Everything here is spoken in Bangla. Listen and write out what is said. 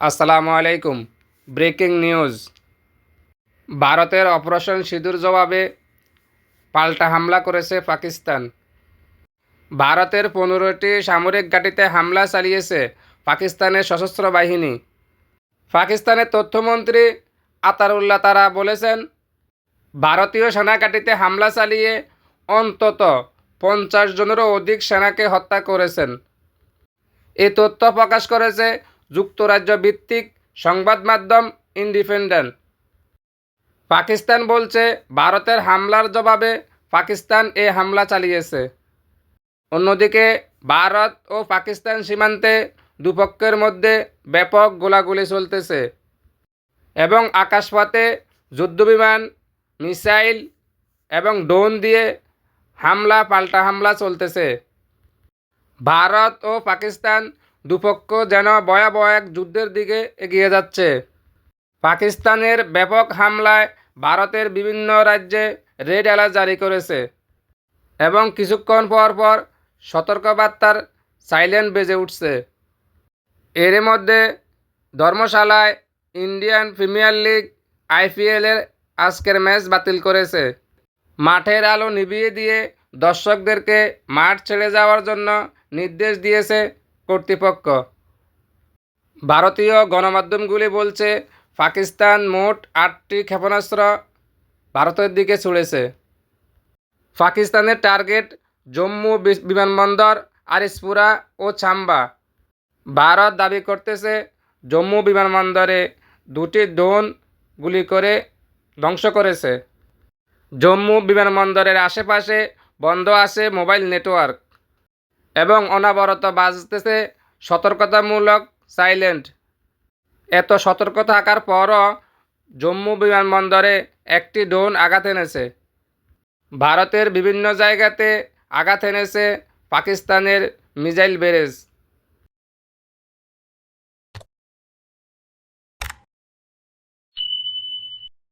আসসালামু আলাইকুম। Breaking news. ভারতের অপারেশন সিঁদুর জবাবে পাল্টা হামলা করেছে পাকিস্তান। ভারতের পনেরোটি সামরিক ঘাঁটিতে হামলা চালিয়েছে পাকিস্তানের সশস্ত্র বাহিনী। পাকিস্তানের তথ্যমন্ত্রী আতারুল্লাহ তারা বলেছেন, ভারতীয় সেনাঘাঁটিতে হামলা চালিয়ে অন্তত পঞ্চাশ জনেরও অধিক সেনাকে হত্যা করেছেন। এই তথ্য প্রকাশ করেছে যুক্তরাজ্য ভিত্তিক সংবাদ মাধ্যম ইন্ডিপেন্ডেন্ট। পাকিস্তান বলছে, ভারতের হামলার জবাবে পাকিস্তান এ হামলা চালিয়েছে। অন্যদিকে, ভারত ও পাকিস্তান সীমান্তে দুপক্ষের মধ্যে ব্যাপক গোলাগুলি চলতেছে এবং আকাশপথে যুদ্ধবিমান, মিসাইল এবং ড্রোন দিয়ে হামলা পাল্টা হামলা চলতেছে। ভারত ও পাকিস্তান দুপক্ষ যেন ভয়াবহ এক যুদ্ধের দিকে এগিয়ে যাচ্ছে। পাকিস্তানের ব্যাপক হামলায় ভারতের বিভিন্ন রাজ্যে রেড অ্যালার্ট জারি করেছে এবং কিছুক্ষণ পর পর সতর্কবার্তার সাইলেন্ট বেজে উঠছে। এর মধ্যে ধর্মশালায় ইন্ডিয়ান প্রিমিয়ার লিগ আইপিএলের আজকের ম্যাচ বাতিল করেছে। মাঠের আলো নিভিয়ে দিয়ে দর্শকদেরকে মাঠ ছেড়ে যাওয়ার জন্য নির্দেশ দিয়েছে কর্তৃপক্ষ। ভারতীয় গণমাধ্যমগুলি বলছে, পাকিস্তান মোট আটটি ক্ষেপণাস্ত্র ভারতের দিকে ছুড়েছে। পাকিস্তানের টার্গেট জম্মু বিমানবন্দর আরিসপুরা ও চাম্বা। ভারত দাবি করতেছে, জম্মু বিমানবন্দরে দুটি ড্রোন গুলি করে ধ্বংস করেছে। জম্মু বিমানবন্দরের আশেপাশে বন্ধ আছে মোবাইল নেটওয়ার্ক। এবং অনাবরত বাজতেছে সতর্কতামূলক সাইলেন্ট। এত সতর্ক থাকার পরও জম্মু বিমানবন্দরে একটি ড্রোন আঘাত এনেছে। ভারতের বিভিন্ন জায়গাতে আঘাত এনেছে পাকিস্তানের মিজাইল ব্যারেজ।